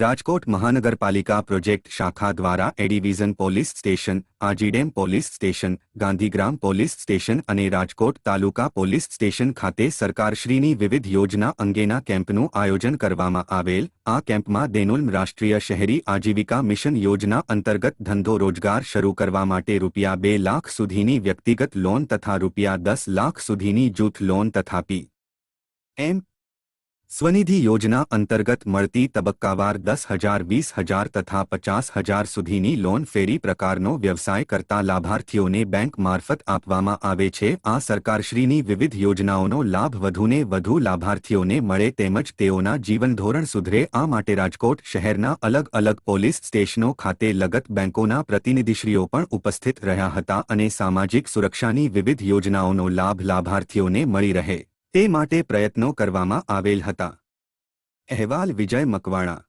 રાજકોટ મહાનગરપાલિકા પ્રોજેક્ટ શાખા દ્વારા A division police station, Ajidam police station, Gandhigram police station અને રાજકોટ તાલુકા પોલીસ સ્ટેશન ખાતે સરકારશ્રીની વિવિધ યોજના અંગેના કેમ્પનું આયોજન કરવામાં આવેલ. આ કેમ્પમાં દેનુલ્મ રાષ્ટ્રીય શહેરી આજીવિકા મિશન યોજના અંતર્ગત ધંધો રોજગાર શરૂ કરવા માટે રૂપિયા બે લાખ સુધીની વ્યક્તિગત લોન તથા રૂપિયા દસ લાખ સુધીની જૂથ લોન તથા પી. એમ. સ્વનિધિ યોજના અંતર્ગત મળતી તબક્કાવાર દસ હજાર, વીસ હજાર તથા પચાસ હજાર સુધીની લોન ફેરી પ્રકારનો વ્યવસાય કરતા લાભાર્થીઓને બેંક મારફત આપવામાં આવે છે. આ સરકારશ્રીની વિવિધ યોજનાઓનો લાભ વધુને વધુ લાભાર્થીઓને મળે તેમજ તેઓના જીવનધોરણ સુધરે આ માટે રાજકોટ શહેરના અલગ અલગ પોલીસ સ્ટેશનો ખાતે લગત બેંકોના પ્રતિનિધિશ્રીઓ પણ ઉપસ્થિત રહ્યા હતા અને સામાજિક સુરક્ષાની વિવિધ યોજનાઓનો લાભ લાભાર્થીઓને મળી રહે. તે માટે પ્રયત્નો કરવામાં આવેલ હતા. અહેવાલ વિજય મકવાણા